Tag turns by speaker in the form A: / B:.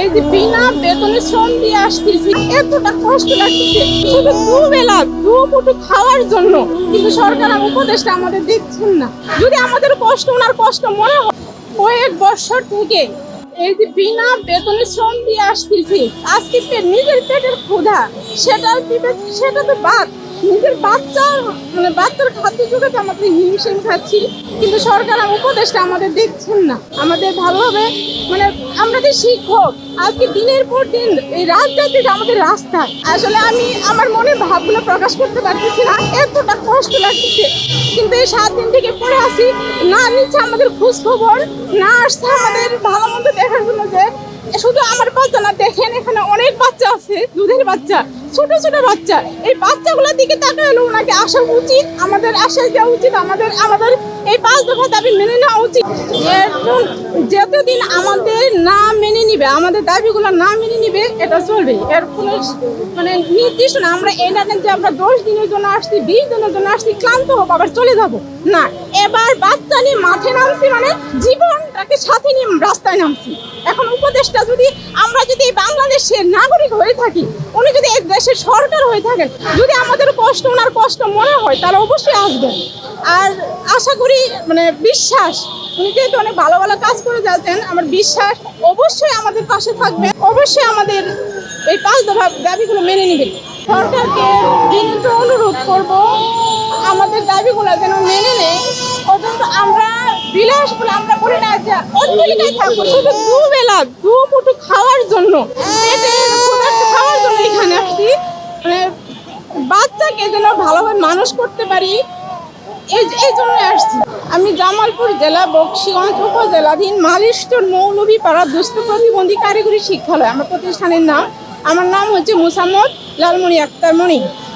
A: এই যে বিনা বেতনে শ্রম দিয়ে আসতেছি এতটা কষ্ট লাগতেছে। শুধু দুবেলা দু মুঠো খাওয়ার জন্য, কিন্তু সরকার উপদেশটা আমাদের দিচ্ছেন না। যদি আমাদের কষ্ট, ওনার কষ্ট মনে হয়, কয়েক বছর থেকে এই যে বিনা বেতনে শ্রম দিয়ে আসতেছি, আজকে নিজের পেটের ক্ষুধা সেটা সেটা তো বাদ। নিজের বাচ্চার মানে বাচ্চার খাদ্য যোগাতে আমাদের হিমশিম খাচ্ছি, কিন্তু সরকার উপদেশটা আমাদের দেখছেন না। আমাদের ভালোভাবে মানে আমরা যে শিক্ষক, আজকে দিনের পর দিন এই রাত যাতে আমাদের রাস্তায়। আসলে আমি আমার মনে ভাবগুলো প্রকাশ করতে পারতেছি না, এতটা কষ্ট লাগতেছে। কিন্তু এই সাত দিন থেকে পড়ে আসি না নিচ্ছে আমাদের খোঁজ খবর না আসছে আমাদের ভালো মন্দ দেখার জন্য যে, শুধু আমার বাচ্চা না, দেখেন এখানে অনেক বাচ্চা আছে, দুধের বাচ্চা, ছোট ছোট বাচ্চা। এই বাচ্চাগুলোর দিকে তাকালে ওনাকে আসা উচিত, আমাদের আশা দেওয়া উচিত, আমাদের আমাদের এই পাঁচ দফা দাবি মেনে নেওয়া উচিত। এর যতদিন আমাদের না মেনে নিবে, আমাদের দাবিগুলো না মেনে নিবে, এটা চলবে। এর কোনো মানে নির্দিষ্ট না, আমরা এই না যে আমরা দশ দিনের জন্য আসছি, বিশ দিনের জন্য আসছি, ক্লান্ত হব, আবার চলে যাব। না, এবার বাচ্চা নিয়ে মাঠে নামছি মানে জীবনটাকে সাথে নিয়ে রাস্তায় নামছি। এখন উপদেশটা যদি আমরা যদি এই বাংলাদেশের নাগরিক হয়ে থাকি, উনি যদি এক দেশের সরকার হয়ে থাকেন, যদি আমাদের কষ্ট, ওনার কষ্ট মনে হয়, তাহলে অবশ্যই আসবেন। আর আশা করি মানে বিশ্বাস, উনি যেহেতু অনেক ভালো ভালো কাজ করে যাচ্ছেন, আমার বিশ্বাস অবশ্যই আমাদের পাশে থাকবে। অবশ্যই আমাদের এই পাঁচ দফা দাবিগুলো মেনে নেবেন। সরকারকে বিনীত অনুরোধ করব, আমাদের দাবিগুলো যেন মেনে নেয়। অত্যন্ত আমরা বিলাস বলে আমরা বলি না যে অত্যধিকায় থাকব, শুধু দুবেলা দু মুঠো খাওয়ার জন্য পেটের ক্ষুধার্ত খাওয়ার জন্য এখানে আসছি মানে বাচ্চাকে যেন ভালোভাবে মানুষ করতে পারি, এই এই জন্য আসছি। আমি জামালপুর জেলা বক্সিগঞ্জ উপজেলাধীন মালিশচর মৌলভীপাড়া দুস্থ প্রতিবন্ধী কারিগরি শিক্ষালয়। আমার প্রতিষ্ঠানের নাম আমার নাম হচ্ছে মুসাম্মদ লালমণি আক্তার মণি